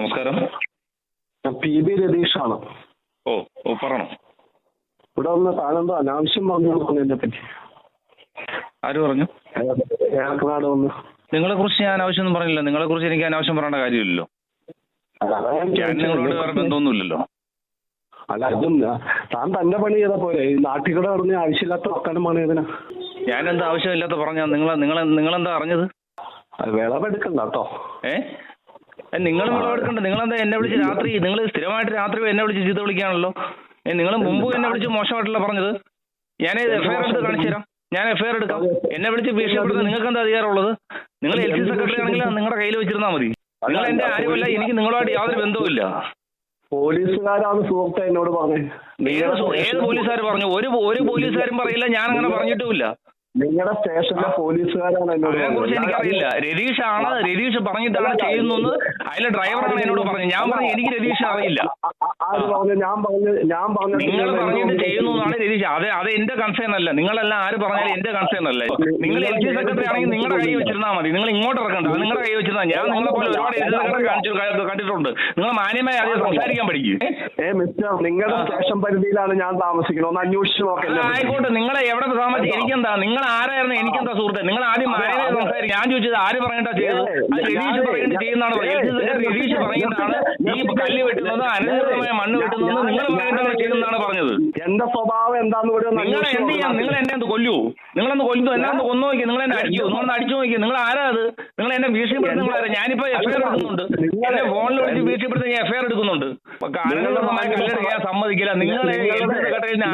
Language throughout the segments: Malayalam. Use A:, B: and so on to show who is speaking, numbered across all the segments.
A: നമസ്കാരം.
B: ഞാൻ പി ബി രതീഷാണ്.
A: ഓ ഓ പറഞ്ഞോ.
B: ഇവിടെ ഒന്ന് താനെന്തോ അനാവശ്യം പറഞ്ഞു എന്നെ പറ്റി.
A: ആര് പറഞ്ഞു?
B: ഏർക്കാട് വന്ന്.
A: നിങ്ങളെ കുറിച്ച് ഞാൻ ആവശ്യമൊന്നും പറഞ്ഞില്ല. നിങ്ങളെ കുറിച്ച് എനിക്ക് അനാവശ്യം പറയേണ്ട കാര്യമില്ലല്ലോ.
B: ഞാൻ
A: നിങ്ങളോട് വേറെ ബന്ധമൊന്നുമില്ലല്ലോ.
B: അല്ല അതും താൻ തന്നെ പണി ചെയ്താ പോലെ നാട്ടിൽ കൂടെ പറഞ്ഞ ആവശ്യമില്ലാത്ത വർത്താനം പണി ചെയ്തതിനാ
A: ഞാൻ എന്താ ആവശ്യമില്ലാത്ത പറഞ്ഞാ നിങ്ങൾ നിങ്ങൾ നിങ്ങളെന്താ അറിഞ്ഞത്?
B: വിളവെടുക്കണ്ട കേട്ടോ.
A: ഏ? നിങ്ങൾ വിളവെടുക്കണ്ട നിങ്ങളെന്താ എന്നെ വിളിച്ച് രാത്രി നിങ്ങൾ സ്ഥിരമായിട്ട് രാത്രി എന്നെ വിളിച്ച് ചീത്ത വിളിക്കാണല്ലോ നിങ്ങൾ മുമ്പ് എന്നെ വിളിച്ച് മോശമായിട്ടല്ല പറഞ്ഞത്? ഞാൻ എഫ്ഐആർ എടുത്ത് കാണിച്ചു തരാം. ഞാൻ എഫ്ഐആർ എടുക്കാം. എന്നെ വിളിച്ച് ഭീഷണിപ്പെടുത്താൻ നിങ്ങൾക്ക് എന്താ അധികാരമുള്ളത്? നിങ്ങൾ എൽ സി സെക്രട്ടറി ആണെങ്കിൽ നിങ്ങളുടെ കയ്യിൽ വെച്ചിരുന്നാൽ മതി. നിങ്ങൾ എന്റെ ആരുമല്ല എനിക്ക് നിങ്ങളുമായിട്ട് യാതൊരു ബന്ധവുമില്ല.
B: പോലീസുകാരാണ് സുഹൃത്തെ എന്നോട് പറഞ്ഞത്.
A: ഏത് പോലീസുകാർ പറഞ്ഞു? ഒരു ഒരു പോലീസുകാരും പറയില്ല ഞാൻ അങ്ങനെ പറഞ്ഞിട്ടുമില്ല.
B: നിങ്ങളുടെ സ്റ്റേഷനിലെ പോലീസുകാരാണ് എന്നോട്
A: അതിനെ കുറിച്ച്
B: പറഞ്ഞത്.
A: എനിക്കറിയില്ല. രതീഷ് ആണ് രതീഷ് പറഞ്ഞിട്ടാണ് ചെയ്യുന്നത് അതിലെ ഡ്രൈവറാണ് എന്നോട് പറഞ്ഞത്. ഞാൻ പറഞ്ഞു എനിക്ക് രതീഷ് അറിയില്ല.
B: ഞാൻ പറഞ്ഞു ഞാൻ പറഞ്ഞു
A: നിങ്ങൾ പറഞ്ഞിട്ട് ചെയ്യുന്നു എന്നാണ് രതീഷ്. അത് അത് എന്റെ കൺസേൺ അല്ല. നിങ്ങളെല്ലാം ആര് പറഞ്ഞാലും എന്റെ കൺസേൺ അല്ല. നിങ്ങൾ എൽ ജി സെക്രട്ടറി ആണെങ്കിൽ നിങ്ങളുടെ കൈ വെച്ചിരുന്നാൽ മതി. നിങ്ങൾ ഇങ്ങോട്ട് ഇറക്കണ്ട. അത് നിങ്ങളുടെ കൈ വെച്ചിരുന്നാൽ ഞാൻ നിങ്ങളെ പോലെ ഒരുപാട് എൽ ജി സെക്രട്ടറി കാണിച്ചു കണ്ടിട്ടുണ്ട്. നിങ്ങൾ മാന്യമായി അതേ സംസാരിക്കാൻ പഠിക്കും.
B: ഏ മിസ്റ്റർ നിങ്ങളുടെ സ്റ്റേഷൻ പരിധിയിലാണ് ഞാൻ താമസിക്കുന്നത്. ഒന്ന് അന്വേഷിച്ച് നോക്കാം
A: ആയിക്കോട്ടെ. നിങ്ങളെ എവിടെ താമസിക്കും എനിക്കെന്താ? നിങ്ങൾ ആരായിരുന്നു എനിക്കെന്താ സുഹൃത്തെ? നിങ്ങൾ ആദ്യം മാന്യമായി സംസാരിക്കും ഞാൻ ചോദിച്ചത് ആര് പറഞ്ഞിട്ടാ ചെയ്തത്? അത് രതീഷ് പറഞ്ഞിട്ട് ചെയ്യുന്നതാണ്? രതീഷ് പറയുന്നതാണ് ഈ കല്ല് വെട്ടുന്നത് അനധികൃതമായ മണ്ണ് വെട്ടുന്നത് നിങ്ങൾ പറഞ്ഞിട്ടാണ് ചെയ്യുന്നതാണ് പറഞ്ഞത്.
B: എന്റെ സ്വഭാവം എന്താന്ന്
A: നിങ്ങൾ എന്ത് ചെയ്യാം നിങ്ങൾ എന്നെ എന്ത് കൊല്ലൂ. നിങ്ങൾ ഒന്ന് കൊല്ലുന്നു. എന്നെ ഒന്ന് കൊന്നു നോക്കി. നിങ്ങൾ എന്നെ അടിക്കൂ. നിങ്ങളൊന്ന് അടിച്ചു നോക്കി. നിങ്ങൾ ആരാ അത് നിങ്ങൾ എന്നെ ഭീഷണിപ്പെടുത്തുന്ന നിങ്ങൾ ആരാ ഞാനിപ്പോ എഫ്ഐആർ എടുക്കുന്നുണ്ട്. എന്നെ ഫോണിൽ വിളിച്ച് ഭീഷണിപ്പെടുത്തി ഞാൻ എഫ്ഐആർ എടുക്കുന്നുണ്ട്. അനധികൃതമായ കല്ലെടുക്കാൻ ഞാൻ സമ്മതിക്കില്ല. നിങ്ങൾ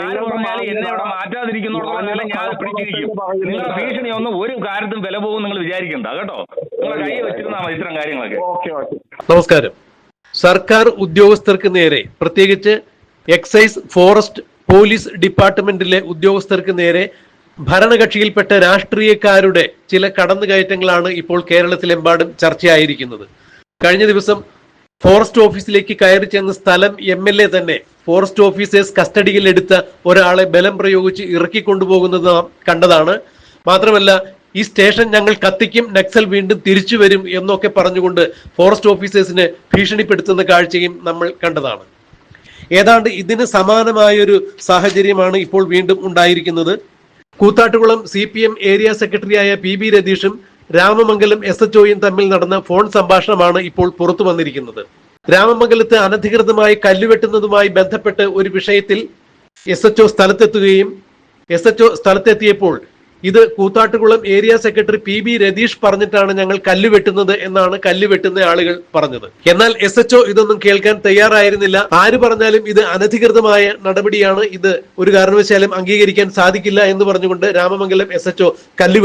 A: ആര് പറഞ്ഞാലും എന്നെ ഇവിടെ മാറ്റാതിരിക്കുന്നിടത്തോളം കാലം ഞാൻ പിടിച്ചിരിക്കും. നിങ്ങളുടെ ഭീഷണി ഒന്നും ഒരു കാര്യത്തും വില പോകും നിങ്ങൾ വിചാരിക്കണ്ട കേട്ടോ? നിങ്ങളെ കൈ വെച്ചിരുന്നാ മതി ഇത്തരം കാര്യങ്ങളൊക്കെ.
B: Okay okay.
C: നമസ്കാരം. സർക്കാർ ഉദ്യോഗസ്ഥർക്ക് നേരെ പ്രത്യേകിച്ച് എക്സൈസ് ഫോറസ്റ്റ് പോലീസ് ഡിപ്പാർട്ട്മെന്റിലെ ഉദ്യോഗസ്ഥർക്ക് നേരെ ഭരണകക്ഷിയിൽപ്പെട്ട രാഷ്ട്രീയക്കാരുടെ ചില കടന്നുകയറ്റങ്ങളാണ് ഇപ്പോൾ കേരളത്തിലെമ്പാടും ചർച്ചയായിരിക്കുന്നത്. കഴിഞ്ഞ ദിവസം ഫോറസ്റ്റ് ഓഫീസിലേക്ക് കയറി ചെന്ന സ്ഥലം എം എൽ എ തന്നെ ഫോറസ്റ്റ് ഓഫീസേഴ്സ് കസ്റ്റഡിയിൽ എടുത്ത ഒരാളെ ബലം പ്രയോഗിച്ച് ഇറക്കിക്കൊണ്ടുപോകുന്നത് കൊണ്ടുപോകുന്നത് കണ്ടതാണ്. മാത്രമല്ല ഈ സ്റ്റേഷൻ ഞങ്ങൾ കത്തിക്കും നക്സൽ വീണ്ടും തിരിച്ചു വരും എന്നൊക്കെ പറഞ്ഞുകൊണ്ട് ഫോറസ്റ്റ് ഓഫീസേഴ്സിനെ ഭീഷണിപ്പെടുത്തുന്ന കാഴ്ചയും നമ്മൾ കണ്ടതാണ്. ഏതാണ്ട് ഇതിന് സമാനമായൊരു സാഹചര്യമാണ് ഇപ്പോൾ വീണ്ടും ഉണ്ടായിരിക്കുന്നത്. Koothattukulam C P M area സെക്രട്ടറിയായ പി ബി രതീഷും രാമമംഗലം എസ് എച്ച് ഒയും തമ്മിൽ നടന്ന ഫോൺ സംഭാഷണമാണ് ഇപ്പോൾ പുറത്തു വന്നിരിക്കുന്നത്. രാമമംഗലത്ത് അനധികൃതമായി കല്ലുവെട്ടുന്നതുമായി ബന്ധപ്പെട്ട് ഒരു വിഷയത്തിൽ എസ് എച്ച് ഒ സ്ഥലത്തെത്തുകയും എസ് എച്ച് ഒ സ്ഥലത്തെത്തിയപ്പോൾ ഇത് Koothattukulam area secretary P B Ratheesh പറഞ്ഞിട്ടാണ് ഞങ്ങൾ കല്ല് വെട്ടുന്നത് എന്നാണ് കല്ല് വെട്ടുന്ന ആളുകൾ പറഞ്ഞത്. എന്നാൽ എസ് ഇതൊന്നും കേൾക്കാൻ തയ്യാറായിരുന്നില്ല. ആര് പറഞ്ഞാലും ഇത് അനധികൃതമായ നടപടിയാണ്. ഇത് ഒരു കാരണവശാലും അംഗീകരിക്കാൻ സാധിക്കില്ല എന്ന് പറഞ്ഞുകൊണ്ട് രാമമംഗലം എസ് എച്ച് കല്ല്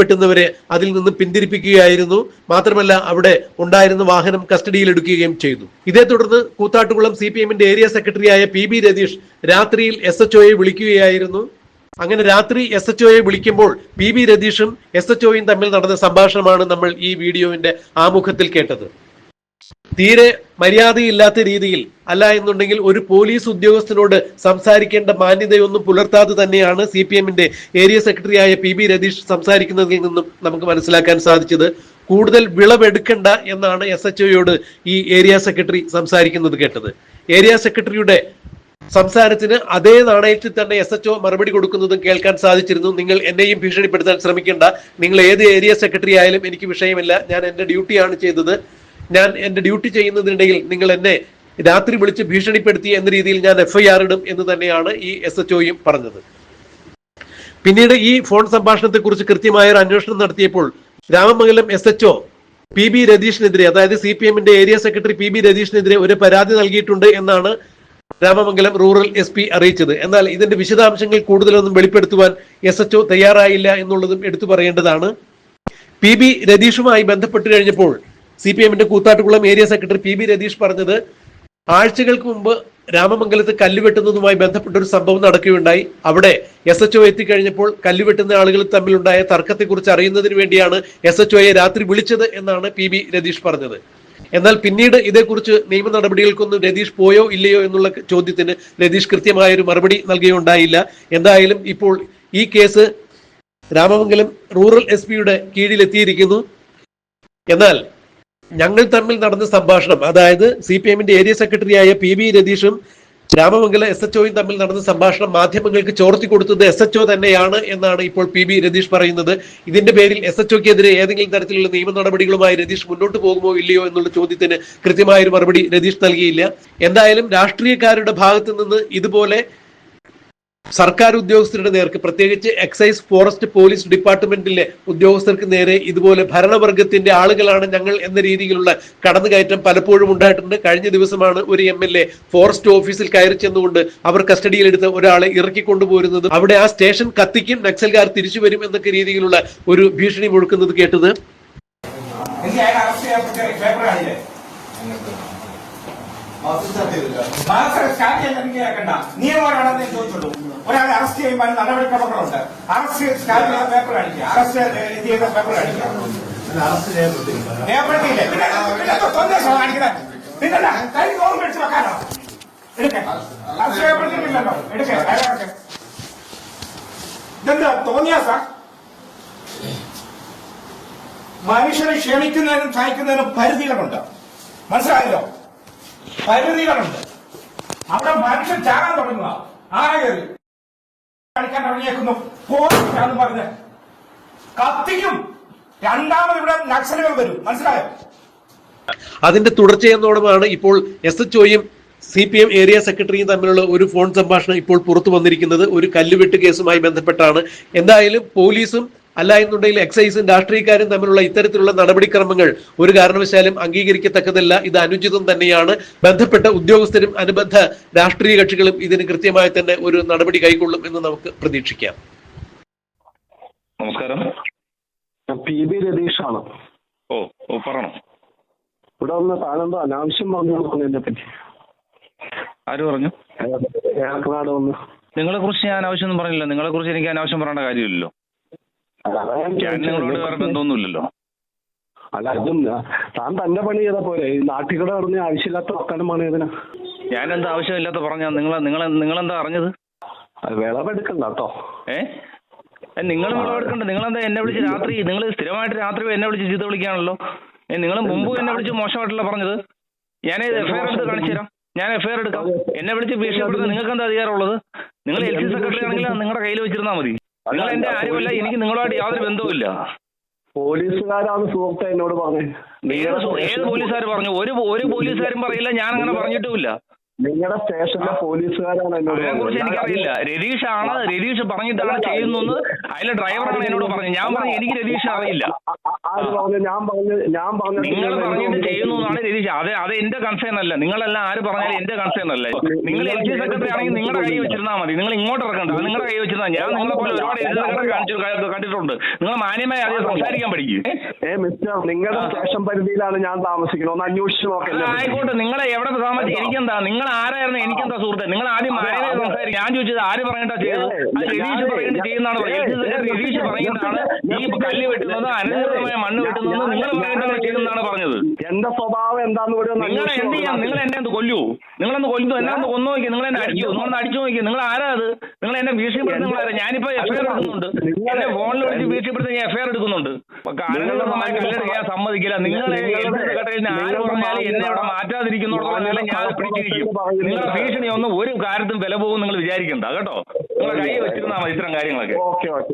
C: അതിൽ നിന്ന് പിന്തിരിപ്പിക്കുകയായിരുന്നു. മാത്രമല്ല അവിടെ ഉണ്ടായിരുന്ന വാഹനം കസ്റ്റഡിയിൽ എടുക്കുകയും ചെയ്തു. ഇതേ തുടർന്ന് കൂത്താട്ടുകുളം സി ഏരിയ സെക്രട്ടറിയായ പി ബി രതീഷ് രാത്രിയിൽ എസ് എച്ച് വിളിക്കുകയായിരുന്നു. അങ്ങനെ രാത്രി എസ് എച്ച് ഒയെ വിളിക്കുമ്പോൾ പി ബി രതീഷും എസ് എച്ച് ഒയും തമ്മിൽ നടന്ന സംഭാഷണമാണ് നമ്മൾ ഈ വീഡിയോവിന്റെ ആമുഖത്തിൽ കേട്ടത്. തീരെ മര്യാദയില്ലാത്ത രീതിയിൽ അല്ല എന്നുണ്ടെങ്കിൽ ഒരു പോലീസ് ഉദ്യോഗസ്ഥനോട് സംസാരിക്കേണ്ട മാന്യതയൊന്നും പുലർത്താതെ തന്നെയാണ് സി പി എമ്മിന്റെ ഏരിയ സെക്രട്ടറിയായ പി ബി രതീഷ് സംസാരിക്കുന്നതിൽ നിന്നും നമുക്ക് മനസ്സിലാക്കാൻ സാധിച്ചത്. കൂടുതൽ വിളവെടുക്കണ്ട എന്നാണ് എസ് എച്ച് ഒയോട് ഈ ഏരിയ സെക്രട്ടറി സംസാരിക്കുന്നത് കേട്ടത്. ഏരിയ സെക്രട്ടറിയുടെ സംസാരത്തിന് അതേ നാണയത്തിൽ തന്നെ എസ് എച്ച്ഒ മറുപടി കൊടുക്കുന്നതും കേൾക്കാൻ സാധിച്ചിരുന്നു. നിങ്ങൾ എന്നെയും ഭീഷണിപ്പെടുത്താൻ ശ്രമിക്കേണ്ട. നിങ്ങൾ ഏത് ഏരിയ സെക്രട്ടറി ആയാലും എനിക്ക് വിഷയമില്ല. ഞാൻ എന്റെ ഡ്യൂട്ടിയാണ് ചെയ്തത്. ഞാൻ എന്റെ ഡ്യൂട്ടി ചെയ്യുന്നതിനിടയിൽ നിങ്ങൾ എന്നെ രാത്രി വിളിച്ച് ഭീഷണിപ്പെടുത്തി എന്ന രീതിയിൽ ഞാൻ എഫ്ഐആർ ഇടും എന്ന് തന്നെയാണ് ഈ എസ് എച്ച് ഒയും പറഞ്ഞത്. പിന്നീട് ഈ ഫോൺ സംഭാഷണത്തെക്കുറിച്ച് കൃത്യമായ ഒരു അന്വേഷണം നടത്തിയപ്പോൾ Ramamangalam S H O P B രതീഷിനെതിരെ അതായത് സി പി എമ്മിന്റെ ഏരിയ സെക്രട്ടറി പി ബി രതീഷിനെതിരെ ഒരു പരാതി നൽകിയിട്ടുണ്ട് എന്നാണ് രാമമംഗലം റൂറൽ എസ് പി അറിയിച്ചത്. എന്നാൽ ഇതിന്റെ വിശദാംശങ്ങൾ കൂടുതലൊന്നും വെളിപ്പെടുത്തുവാൻ എസ് എച്ച്ഒ തയ്യാറായില്ല എന്നുള്ളതും എടുത്തു പറയേണ്ടതാണ്. പി ബി രതീഷുമായി ബന്ധപ്പെട്ട് കഴിഞ്ഞപ്പോൾ സി പി എമ്മിന്റെ Koothattukulam area secretary P B Ratheesh പറഞ്ഞത് ആഴ്ചകൾക്ക് മുമ്പ് രാമമംഗലത്ത് കല്ലുവെട്ടുന്നതുമായി ബന്ധപ്പെട്ട ഒരു സംഭവം നടക്കുകയുണ്ടായി. അവിടെ എസ് എച്ച് ഒ എത്തിക്കഴിഞ്ഞപ്പോൾ കല്ലുവെട്ടുന്ന ആളുകൾ തമ്മിലുണ്ടായ തർക്കത്തെക്കുറിച്ച് അറിയുന്നതിന് വേണ്ടിയാണ് എസ് എച്ച് ഒയെ രാത്രി വിളിച്ചത് എന്നാണ് പി ബി രതീഷ് പറഞ്ഞത്. എന്നാൽ പിന്നീട് ഇതേക്കുറിച്ച് നിയമ നടപടികൾക്കൊന്നും രതീഷ് പോയോ ഇല്ലയോ എന്നുള്ള ചോദ്യത്തിന് രതീഷ് കൃത്യമായ ഒരു മറുപടി നൽകുകയുണ്ടായില്ല എന്തായാലും ഇപ്പോൾ ഈ കേസ് രാമമംഗലം റൂറൽ എസ് പിയുടെ കീഴിലെത്തിയിരിക്കുന്നു. എന്നാൽ ഞങ്ങൾ തമ്മിൽ നടന്ന സംഭാഷണം അതായത് സി പി എമ്മിന്റെ ഏരിയ സെക്രട്ടറിയായ പി വി രതീഷും രാമമംഗലം എസ് എച്ച് ഒയും തമ്മിൽ നടന്ന സംഭാഷണം മാധ്യമങ്ങൾക്ക് ചോർത്തി കൊടുത്തത് എസ് എച്ച് ഒ തന്നെയാണ് എന്നാണ് ഇപ്പോൾ പി ബി രതീഷ് പറയുന്നത്. ഇതിന്റെ പേരിൽ എസ് എച്ച് ഒക്കെതിരെ ഏതെങ്കിലും തരത്തിലുള്ള നിയമ നടപടികളുമായി രതീഷ് മുന്നോട്ട് പോകുമോ ഇല്ലയോ എന്നുള്ള ചോദ്യത്തിന് കൃത്യമായ ഒരു മറുപടി രതീഷ് നൽകിയില്ല. എന്തായാലും രാഷ്ട്രീയക്കാരുടെ ഭാഗത്ത് നിന്ന് ഇതുപോലെ സർക്കാർ ഉദ്യോഗസ്ഥരുടെ നേർക്ക് പ്രത്യേകിച്ച് എക്സൈസ് ഫോറസ്റ്റ് പോലീസ് ഡിപ്പാർട്ട്മെന്റിലെ ഉദ്യോഗസ്ഥർക്ക് നേരെ ഇതുപോലെ ഭരണവർഗത്തിന്റെ ആളുകളാണ് ഞങ്ങൾ എന്ന രീതിയിലുള്ള കടന്നുകയറ്റം പലപ്പോഴും ഉണ്ടായിട്ടുണ്ട്. കഴിഞ്ഞ ദിവസമാണ് ഒരു എം എൽ എ ഫോറസ്റ്റ് ഓഫീസിൽ കയറി ചെന്നുകൊണ്ട് അവർ കസ്റ്റഡിയിലെടുത്ത് ഒരാളെ ഇറക്കി ഇറക്കിക്കൊണ്ടുപോരുന്നത് അവിടെ ആ സ്റ്റേഷൻ കത്തിക്കും നക്സൽകാർ തിരിച്ചു വരും എന്നൊക്കെ രീതിയിലുള്ള ഒരു ഭീഷണി മുഴക്കുന്നത് കേട്ടത്
D: എനിക്ക് അയാൾ അറസ്റ്റ് ചെയ്യപ്പെട്ട പേപ്പർ കാണില്ലേ മാസ്റ്റർ സ്റ്റാർട്ട് ചെയ്യാൻ അറസ്റ്റ് ചെയ്യുമ്പോൾ അറസ്റ്റ് പേപ്പർ അറസ്റ്റ് പേപ്പർ വെക്കാനോ? അറസ്റ്റ് ഇതെന്താ? സാർ മനുഷ്യനെ ക്ഷമിക്കുന്നതിനും സഹിക്കുന്നതിനും പരിധികളുണ്ട് മനസ്സിലായല്ലോ? പരിധികളുണ്ട് അവിടെ മനുഷ്യൻ ചാകാൻ തുടങ്ങുക. ആരെയറി കളിക്കാൻ തുടങ്ങിയേക്കുന്നു. പോലീസാന്ന് പറഞ്ഞ് കത്തിക്കും. രണ്ടാമത് ഇവിടെ നക്സലുകൾ വരും. മനസ്സിലായോ?
C: അതിന്റെ തുടർച്ചയെന്നോണമാണ് ഇപ്പോൾ എസ് എച്ച് ഒയും സി പി എം ഏരിയ സെക്രട്ടറിയും തമ്മിലുള്ള ഒരു ഫോൺ സംഭാഷണം ഇപ്പോൾ പുറത്തു വന്നിരിക്കുന്നത്. ഒരു കല്ലുവെട്ട് കേസുമായി ബന്ധപ്പെട്ടാണ്. എന്തായാലും പോലീസും അല്ല എന്നുണ്ടെങ്കിൽ എക്സൈസും രാഷ്ട്രീയക്കാരും തമ്മിലുള്ള ഇത്തരത്തിലുള്ള നടപടിക്രമങ്ങൾ ഒരു കാരണവശാലും അംഗീകരിക്കത്തക്കതല്ല. ഇത് അനുചിതം തന്നെയാണ്. ബന്ധപ്പെട്ട ഉദ്യോഗസ്ഥരും അനുബന്ധ രാഷ്ട്രീയ കക്ഷികളും ഇതിന് കൃത്യമായി തന്നെ ഒരു നടപടി കൈക്കൊള്ളും എന്ന് നമുക്ക് പ്രതീക്ഷിക്കാം.
A: നമസ്കാരം.
B: P B രതീഷാണ്.
A: ഓ ഓ പറഞ്ഞോ.
B: ഇവിടെ ഒന്ന് താനെന്തോ അനാവശ്യം പറഞ്ഞു എന്നെ പറ്റി.
A: ആര് പറഞ്ഞു?
B: ഏർക്കാട് ഒന്ന്
A: നിങ്ങളെ കുറിച്ച് ഞാൻ ആവശ്യമൊന്നും പറഞ്ഞില്ല. നിങ്ങളെ കുറിച്ച് എനിക്ക് അനാവശ്യം പറയേണ്ട കാര്യമില്ലല്ലോ. നിങ്ങളോട് വേറെ
B: ചോദിച്ചത്.
A: ബന്ധമൊന്നുമില്ലല്ലോ
B: അല്ല അതും താൻ തന്റെ പണി ചെയ്താ ഈ നാട്ടിൽ കൂടെ പറഞ്ഞ് ആവശ്യമില്ലാത്ത വർത്തമാനമാണ് ഇതിന്.
A: എന്താ ആവശ്യമില്ലാത്ത പറഞ്ഞ? നിങ്ങൾ നിങ്ങൾ നിങ്ങളെന്താ അറിഞ്ഞത്?
B: വിളവെടുക്കണ്ടോ കേട്ടോ.
A: ഏ? നിങ്ങൾ വിളവെടുക്കണ്ട. നിങ്ങളെന്താ എന്നെ വിളിച്ച് രാത്രി നിങ്ങൾ സ്ഥിരമായിട്ട് രാത്രി എന്നെ വിളിച്ച് ചീത്ത വിളിക്കാണല്ലോ? ഏ നിങ്ങൾ മുമ്പ് എന്നെ വിളിച്ച് മോശമായിട്ടല്ല പറഞ്ഞത്? ഞാൻ എഫ്ഐആർ എടുത്ത് കാണിച്ചു തരാം ഞാൻ എഫ്ഐആർ എടുക്കാം. എന്നെ വിളിച്ച് ഭീഷണിപ്പെടുത്താൻ നിങ്ങൾക്ക് എന്താ അധികാരമുള്ളത്? നിങ്ങൾ എൽ സി സെക്രട്ടറി ആണെങ്കിൽ നിങ്ങളുടെ കയ്യിൽ വെച്ചിരുന്നാൽ മതി. നിങ്ങൾ എന്റെ ആരുമല്ല എനിക്ക് നിങ്ങളുമായിട്ട് യാതൊരു ബന്ധവുമില്ല.
B: പോലീസുകാരാണ് സുഹൃത്തെ എന്നോട് പറഞ്ഞത്
A: ഏത് പോലീസുകാർ പറഞ്ഞു? ഒരു ഒരു പോലീസുകാരും പറയില്ല ഞാൻ അങ്ങനെ പറഞ്ഞിട്ടുമില്ല.
B: നിങ്ങളുടെ സ്റ്റേഷനിലെ പോലീസുകാരാണ് എന്നോട്
A: അതിനെ കുറിച്ച് എനിക്കറിയില്ല. രതീഷ് ആണ് രതീഷ് പറഞ്ഞിട്ടാണ് ചെയ്യുന്നത് അതിലെ ഡ്രൈവറാണ് എന്നോട് പറഞ്ഞത്. ഞാൻ പറഞ്ഞു എനിക്ക് രതീഷ് അറിയില്ല.
B: ആര് പറഞ്ഞു ഞാൻ പറഞ്ഞു ഞാൻ പറഞ്ഞു
A: നിങ്ങൾ പറഞ്ഞിട്ട് ചെയ്യുന്നു എന്നാണ് രതീഷ്. അത് അത് എന്റെ കൺസേൺ അല്ല. നിങ്ങളെല്ലാം ആര് പറഞ്ഞാലും എന്റെ കൺസേൺ അല്ല. നിങ്ങൾ എൽ ജി സെക്രട്ടറി ആണെങ്കിൽ നിങ്ങളുടെ കൈ വെച്ചിരുന്നാൽ മതി. നിങ്ങൾ ഇങ്ങോട്ട് ഇറക്കണ്ട. അത് നിങ്ങളുടെ കൈ വെച്ചിരുന്നാൽ ഞാൻ നിങ്ങളെ പോലെ ഒരുപാട് എൽ ജി സെക്രട്ടറി കാണിച്ചു കണ്ടിട്ടുണ്ട്. നിങ്ങൾ മാന്യമായി ആദ്യം സംസാരിക്കാൻ പഠിക്കും.
B: ഏ മിസ്റ്റർ നിങ്ങളുടെ സ്റ്റേഷൻ പരിധിയിലാണ് ഞാൻ താമസിക്കുന്നത്. ഒന്ന് അന്വേഷിച്ച് നോക്കല്ലേ
A: ആയിക്കോട്ടെ. നിങ്ങളെ എവിടെ താമസിച്ച് എനിക്കെന്താ? നിങ്ങൾ ആരായിരുന്നു? എനിക്കെന്താ സുഹൃത്തെ? നിങ്ങൾ ആദ്യം മാന്യമായി സംസാരിക്കും. ഞാൻ ചോദിച്ചത് ആര് പറഞ്ഞിട്ടാ ചെയ്തത്? അത് രതീഷ് പറഞ്ഞിട്ട് ചെയ്യുന്നതാണ്. പറയുന്നത് രതീഷ് പറയുന്നതാണ് ഈ കല്ല് വെട്ടുന്നത് അനധികൃതമായ മണ്ണ് വെട്ടുന്നത് നിങ്ങൾ പറഞ്ഞിട്ടാണ് ചെയ്യുന്നതാണ് പറഞ്ഞത്.
B: എന്റെ സ്വഭാവം എന്താന്ന് കൂടി
A: നിങ്ങൾ എന്ത് ചെയ്യാം? നിങ്ങൾ എന്നെ ഒന്ന് കൊല്ലൂ. നിങ്ങളൊന്ന് കൊല്ലു എന്നെ ഒന്ന് കൊന്നു നോക്കി. നിങ്ങൾ എന്നെ അടിക്കൂ നിങ്ങളൊന്ന് അടിച്ചു നോക്കി. നിങ്ങൾ ആരാ അത്? നിങ്ങൾ എന്നെ ഭീഷണിപ്പെടുത്തുന്ന നിങ്ങളാരാ? ഞാനിപ്പോ എഫ്ഐആർ എടുക്കുന്നുണ്ട്. എന്നെ ഫോണിൽ വിളിച്ച് ഭീഷണിപ്പെടുത്തി ഞാൻ എഫ്ഐആർ എടുക്കുന്നുണ്ട്. അനധികൃതമായ കല്ലെടുത്ത് ഞാൻ സമ്മതിക്കില്ല. നിങ്ങൾ സെക്രട്ടറിയിൽ ആര് പറഞ്ഞാലും എന്നെ ഇവിടെ മാറ്റാതിരിക്കുന്നിടത്തോളം കാലം ഞാൻ പിടിച്ചിരിക്കും. നിങ്ങളുടെ ഭീഷണി ഒന്നും ഒരു കാര്യത്തും വില പോകും നിങ്ങൾ വിചാരിക്കണ്ട കേട്ടോ? നിങ്ങളെ കൈ വെച്ചിരുന്നാൽ മതി ഇത്തരം കാര്യങ്ങളൊക്കെ.
B: Okay okay.